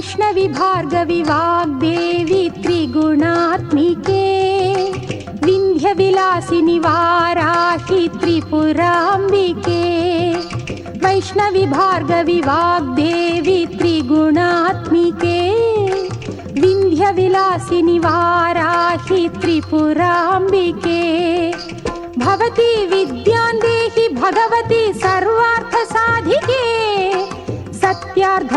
वैष्णवि भार्गवि वाग्देवि त्रिगुणात्मिके विन्ध्यविलासिनि वाराहि त्रिपुराम्बिके वैष्णवि भार्गवि वाग्देवि त्रिगुणात्मिके विन्ध्यविलासिनि वाराहि त्रिपुराम्बिके। भवती विद्यां देहि भगवति सर्वार्थसाधिके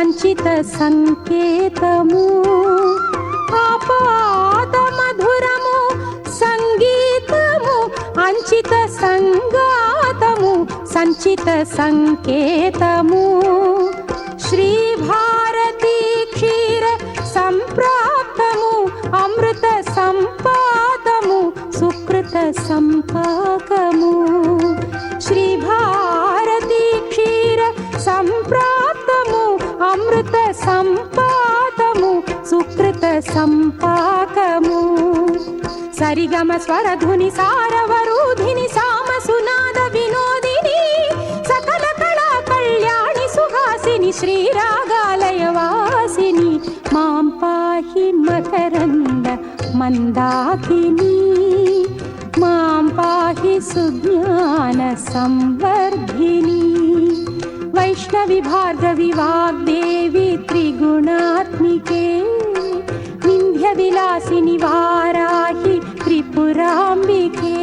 సంచిత సంకేతము. ఆపాత మధురము సంగీతము అంచిత సంగాతము సంచిత సంకేతము. శ్రీభా సంపాకము. సరిగమ స్వరధుని సారవరూధిని సామ సునాద వినోదిని సకల కళా కళ్యాణి సుహాసిని శ్రీరాగాలయ వాసిని మాం పాహి మకరంద మందాకిని మాం పాహి సుజ్ఞాన సంవర్ధిని. వైష్ణవి భార్గవి వాగ్దేవి త్రిగుణాత్మికే शिनिवाराहि त्रिपुरा मिथे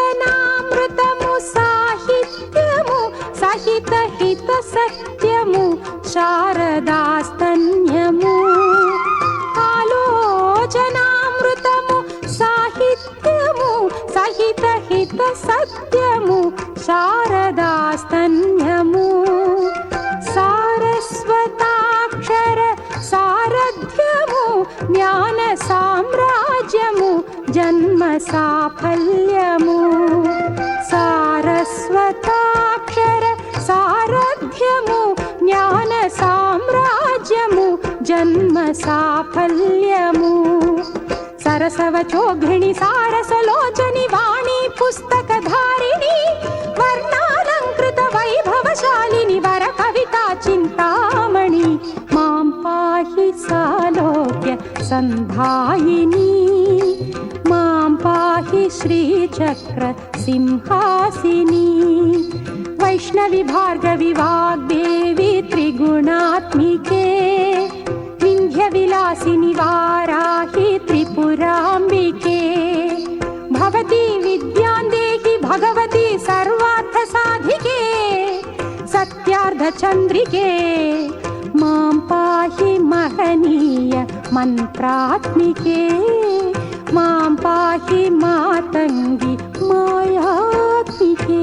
आलोचनामृतमु साहित्यमु सहितहितसत्यमु हित शारदास् సత్యము శారదాస్తన్యము. సారస్వతాక్షర సారథ్యము జ్ఞాన సామ్రాజ్యము జన్మ సాఫల్యము. సారస్వతాక్షర సారథ్యము జ్ఞాన సామ్రాజ్యము జన్మ సాఫల్యము. सरसवचोघृणी सारसलोचनि वाणी पुस्तकधारिणि वर्णालङ्कृतवैभवशालिनि वर कविता चिन्तामणि मां पाहि सालोक्य सन्धायिनी मां पाहि श्रीचक्र सिंहासिनी वैष्णवि भार्गवि वाग्देवी त्रिगुणात्मिके विन्ध्यविलासिनि वाराहि त्रि त्रिपुराम्बिके भवती विद्यां देहि भगवती सर्वार्थसाधिके सत्यार्धचन्द्रिके मां पाहि महनीय मन्त्रात्मिके मां पाहि मातङ्गि मायात्मिके।